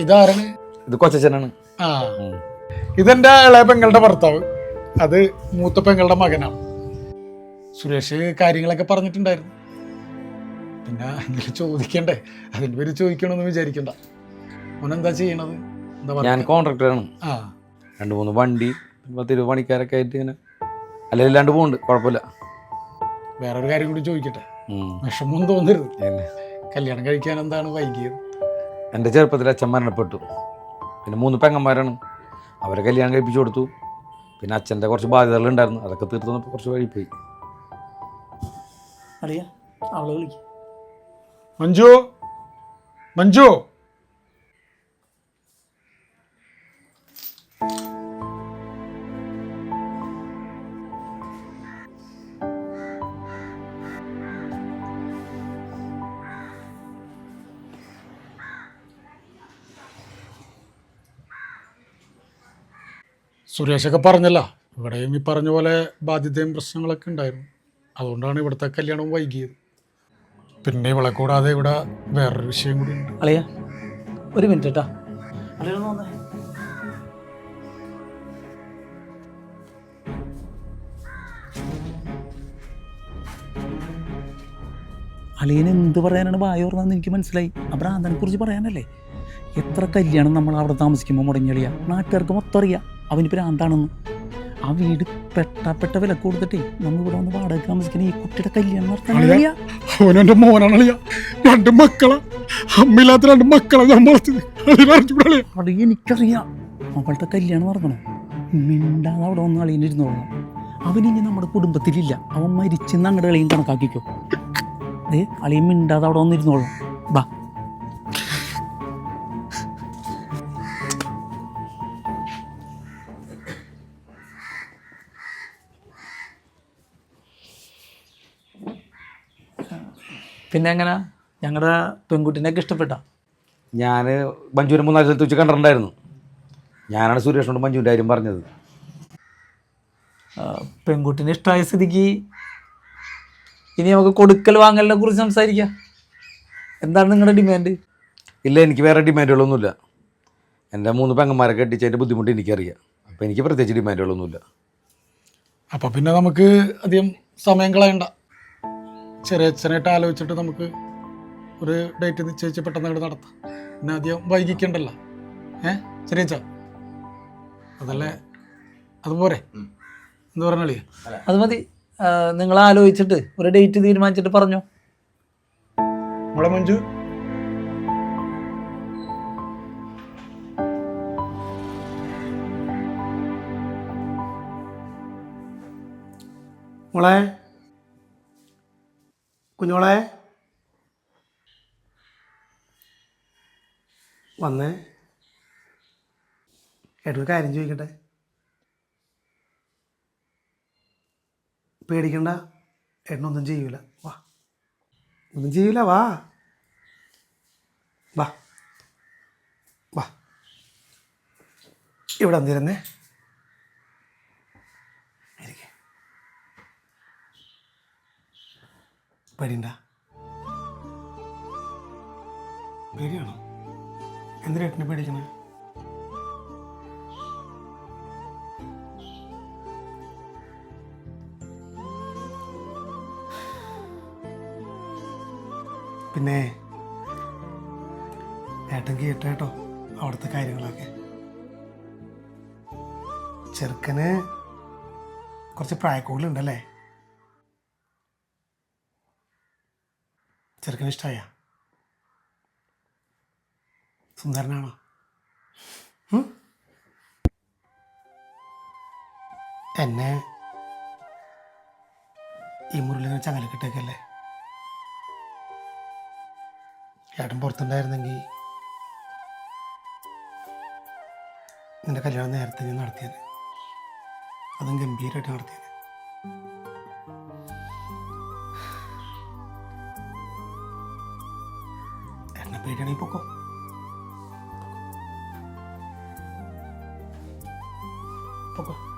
ഇതാരാണ്? ഇത് കൊച്ചച്ഛനാണ്. ആ. ഇതെന്റെ ഇളയ പെങ്ങളുടെ ഭർത്താവ്. അത് മൂത്ത പെങ്ങളുടെ മകനാണ്. സുരേഷ് കാര്യങ്ങളൊക്കെ പറഞ്ഞിട്ടുണ്ടായിരുന്നു. പിന്നെ എന്തെങ്കിലും ചോദിക്കണ്ടേ? അതിന് പേര് ചോദിക്കണമെന്ന് വിചാരിക്കണ്ട. മോനെന്താ ചെയ്യണത്? എന്താ ഞാൻ കോൺട്രാക്ടറാണ്. ആ. രണ്ട് മൂന്ന് വണ്ടി പത്തിരുപത് മണിക്കാരൊക്കെ പണിക്കാരൊക്കെ ആയിട്ട് ഇങ്ങനെ അല്ലെങ്കിൽ ഇല്ലാണ്ട് പോകുന്നുണ്ട് കുഴപ്പമില്ല. വേറൊരു കാര്യം കൂടി ചോദിക്കട്ടെ? ഉം. വിഷമം തോന്നരുത്. കല്യാണം കഴിക്കാൻ എന്താണ് വൈകിയത്? എന്റെ ചെറുപ്പത്തിൽ അച്ഛൻ മരണപ്പെട്ടു പിന്നെ മൂന്ന് പെങ്ങന്മാരാണ്. അവരെ കല്യാണം കഴിപ്പിച്ചു കൊടുത്തു. പിന്നെ അച്ഛന്റെ കുറച്ച് ബാധ്യതകളുണ്ടായിരുന്നു. അതൊക്കെ തീർത്തു വന്നപ്പോൾ കുറച്ച് വഴിപ്പോയി. അറിയാ അവളെ വിളിക്കും. മഞ്ജു മഞ്ജു. സുരേഷൊക്കെ പറഞ്ഞല്ലോ. ഇവിടെയും ഈ പറഞ്ഞ പോലെ ബാധ്യതയും പ്രശ്നങ്ങളൊക്കെ ഉണ്ടായിരുന്നു. അതുകൊണ്ടാണ് ഇവിടുത്തെ കല്യാണം വൈകിയത്. പിന്നെ ഇവളെ കൂടാതെ ഇവിടെ വേറൊരു വിഷയം കൂടി ഉണ്ട്. അളിയ ഒരു മിനിറ്റ് കേട്ടാ. അളിയന് എന്ത് പറയാനാണ് ബായ ഓർന്നതെന്ന് എനിക്ക് മനസ്സിലായി. അപ്പം ഭ്രാന്തനെ കുറിച്ച് പറയാനല്ലേ? എത്ര കല്യാണം നമ്മൾ അവിടെ താമസിക്കുമ്പോൾ മുടങ്ങിയളിയ നാട്ടുകാർക്ക് മൊത്തം അറിയാം. അവന് ഭ്രാന്താണെന്ന് ആ വീട് പെട്ട പെട്ട വില കൊടുത്തിട്ടേ നമ്മൾ ഇവിടെ വന്ന് വാടക താമസിക്കുന്ന ഈ കുട്ടിയുടെ കല്യാണം നടത്താൻ അളിയാ. അവനെന്റെ മോനാണളിയ രണ്ട് മക്കളെ. അമ്മയില്ലാത്ത രണ്ട് മക്കളെ ഞാൻ വളർത്തത് അതിനറിഞ്ഞൂടളിയ അത് എനിക്കറിയാം. അവളുടെ കല്യാണം നടക്കണം മിണ്ടാതെ അവിടെ വന്ന് അളിയനിരുന്നോളണം അവനിനി നമ്മുടെ കുടുംബത്തിലില്ല. അവൻ മരിച്ചെന്ന് അങ്ങടെ അളിയും കണക്കാക്കിക്കോ. അതെ അളിയൻ മിണ്ടാതെ അവിടെ വന്നിരുന്നോളാം ബാ. പിന്നെ എങ്ങനെ? ഞങ്ങളുടെ പെൺകുട്ടീനെയൊക്കെ ഇഷ്ടപ്പെട്ട. ഞാൻ മഞ്ജുവിനെ മൂന്നാൽ സ്ഥലത്ത് വെച്ച് കണ്ടിട്ടുണ്ടായിരുന്നു. ഞാനാണ് സുരേഷിനോട് മഞ്ജുവിന്റെ കാര്യം പറഞ്ഞത്. പെൺകുട്ടീനെ ഇഷ്ടമായ സ്ഥിതിക്ക് ഇനി നമുക്ക് കൊടുക്കൽ വാങ്ങലിനെ കുറിച്ച് സംസാരിക്കാം. എന്താണ് നിങ്ങളുടെ ഡിമാൻഡ് ഇല്ല എനിക്ക് വേറെ ഡിമാൻഡുകളൊന്നുമില്ല എന്റെ മൂന്ന് പെങ്ങന്മാരെ കെട്ടിച്ചതിന്റെ ബുദ്ധിമുട്ട് എനിക്കറിയാം. അപ്പോൾ എനിക്ക് പ്രത്യേകിച്ച് ഡിമാൻഡുകളൊന്നുമില്ല അപ്പോൾ പിന്നെ നമുക്ക് അധികം സമയം കളയണ്ട. ചെറിയ അച്ഛനായിട്ട് ആലോചിച്ചിട്ട് നമുക്ക് ഒരു ഡേറ്റ് നിശ്ചയിച്ച് പെട്ടെന്ന് അങ്ങോട്ട് നടത്താം. പിന്നെ അധികം വൈകിക്കണ്ടല്ലോ. ഏ? ചെറിയ അച്ഛ. അതല്ലേ? അതുപോരെ എന്ത് പറഞ്ഞാളിയ അത് മതി. നിങ്ങൾ ആലോചിച്ചിട്ട് ഒരു ഡേറ്റ് തീരുമാനിച്ചിട്ട് പറഞ്ഞു. നമ്മളെ മഞ്ജു. മോളെ കുഞ്ഞോളെ വന്നേ. ഏട്ടൊരു കാര്യം ചോദിക്കട്ടെ? പേടിക്കണ്ട. ഏട്ടനൊന്നും ചെയ്യൂല. വാ. ഒന്നും ചെയ്യൂല വാ. വാ. വാ. ഇവിടെ വന്നിരുന്നേ. പേടിണ്ട പേടിയാണോ? എന്തിനാ ഏട്ടനെ പേടിക്കണേ? പിന്നെ ഏട്ടൻ കേട്ടോ കേട്ടോ അവിടുത്തെ കാര്യങ്ങളൊക്കെ. ചെറുക്കന് കുറച്ച് പ്രായക്കൂടുതലുണ്ടല്ലേ ചെറുക്കന് ഇഷ്ടമായ സുന്ദരനാണോ? എന്നെ ഈ മുരളിനെ ചങ്ങലക്കിട്ടേക്കല്ലേ ഏട്ടൻ പുറത്തുണ്ടായിരുന്നെങ്കിൽ നിന്റെ കല്യാണം നേരത്തെ ഞാൻ നടത്തിയത് അതും ഗംഭീരമായിട്ട് നടത്തിയത് Regané poco. Poco.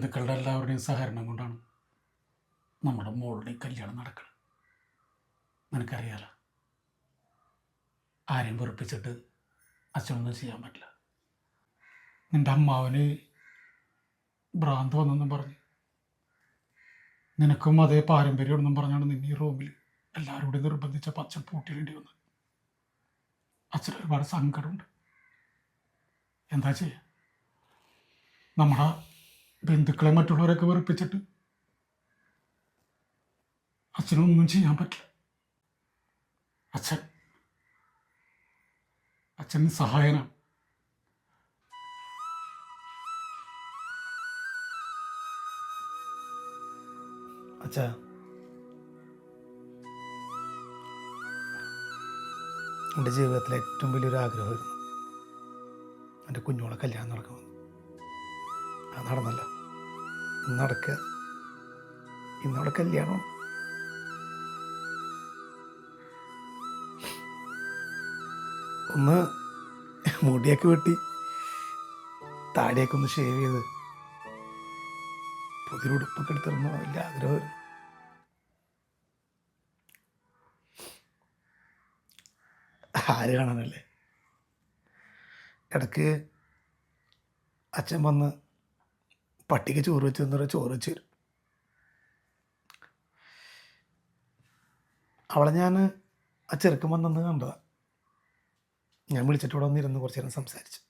ബന്ധുക്കളുടെ എല്ലാവരുടെയും സഹകരണം കൊണ്ടാണ് നമ്മുടെ മോളുടെ കല്യാണം നടക്കുന്നത്. നിനക്കറിയാലോ? ആരെയും വെറുപ്പിച്ചിട്ട് അച്ഛനൊന്നും ചെയ്യാൻ പറ്റില്ല. നിന്റെ അമ്മാവന് ഭ്രാന്ത് വന്നെന്നും പറഞ്ഞ്. നിനക്കും അതേ പാരമ്പര്യമാണെന്നും പറഞ്ഞാണ് നിന്നെ ഈ റൂമിൽ എല്ലാവരും കൂടി നിർബന്ധിച്ചപ്പോൾ അച്ഛൻ പൂട്ടിയിടേണ്ടി വന്നത്. അച്ഛന് ഒരുപാട് സങ്കടമുണ്ട്. എന്താ ചെയ്യുക നമ്മുടെ ബന്ധുക്കളെ മറ്റുള്ളവരൊക്കെ വെറുപ്പിച്ചിട്ട് അച്ഛനൊന്നും ചെയ്യാൻ പറ്റില്ല. അച്ഛൻ അച്ഛൻ സഹായനാണ്. അച്ഛാ. എന്റെ ജീവിതത്തിലെ ഏറ്റവും വലിയൊരു ആഗ്രഹമായിരുന്നു എന്റെ കുഞ്ഞോളെ കല്യാണം നടക്കണം അത് നടന്നല്ല. നടക്കുക. ഇന്നവിടെ കല്യാണം. ഒന്ന് മുടിയൊക്കെ വെട്ടി താടിയൊക്കെ ഒന്ന് ഷേവ് ചെയ്ത് പുതിയൊരു ഉടുപ്പൊക്കെ എടുത്തിരുന്ന വലിയ ആഗ്രഹം ആര് കാണാനല്ലേ? ഇടയ്ക്ക് അച്ഛൻ വന്ന് പട്ടിക്ക് ചോറ് വെച്ച് തന്നൊരു ചോറ് വെച്ച് തരും. അവളെ ഞാൻ ആ ചെറുക്കൻ വന്നെന്ന് കണ്ടതാണ് ഞാൻ വിളിച്ചിട്ട് ഇവിടെ വന്നിരുന്ന് കുറച്ച് നേരം സംസാരിച്ചു.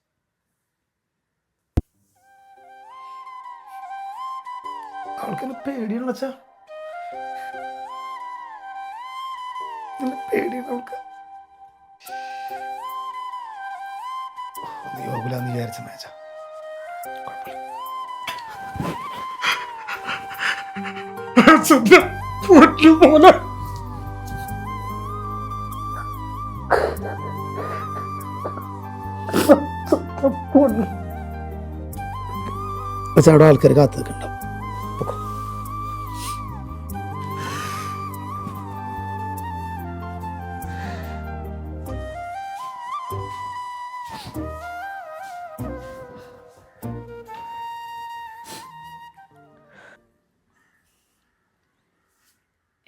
അവൾക്കെന്നെ പേടിയാണ് വെച്ചാ എന്നെ പേടിയാണ് അവൾക്ക്. നീ യോഗലാന്ന് വിചാരിച്ച പൊന്നുപോലെ പക്ഷെ അവിടെ ആൾക്കാർ കാത്തു നിൽക്കണ്ട.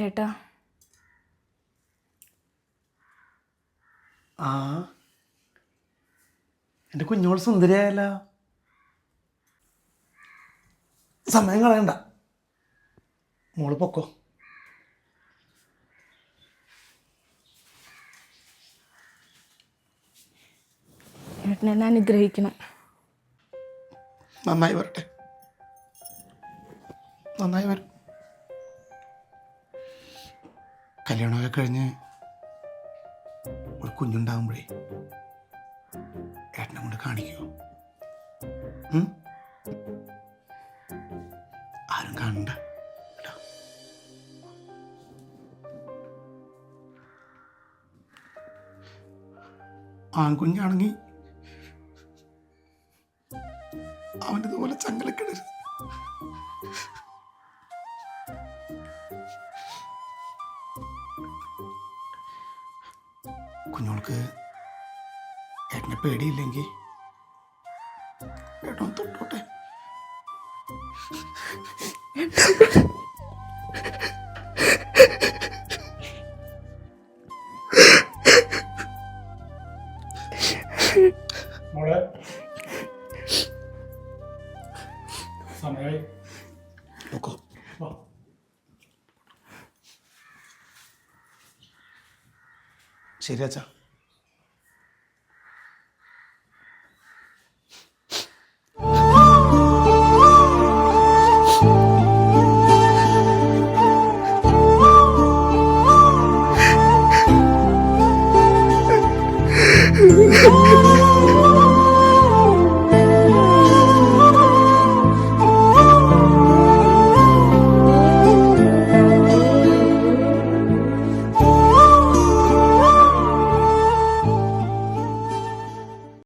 ഏട്ടാ ആ. എന്റെ കുഞ്ഞോൾ സുന്ദരിയായല്ല. സമയം കളയണ്ട. മോൾ പൊക്കോ. ഏട്ടനെ എന്നെ അനുഗ്രഹിക്കണം. നന്നായി വരട്ടെ. നന്നായി വരും കല്യാണമൊക്കെ കഴിഞ്ഞ് ഒരു കുഞ്ഞുണ്ടാകുമ്പോഴേ ഏട്ടനെ കൊണ്ട് കാണിക്കുമോ? ആരും കാണണ്ട. ആൺകുഞ്ഞാണെങ്കിൽ അവനിതുപോലെ ചങ്ങലക്കിടരുത്. കുഞ്ഞോൾക്ക് ഏട്ടനെ പേടിയില്ലെങ്കിൽ ഏട്ടൻ തൊട്ടോട്ടെ. മോളെ ശരി Oh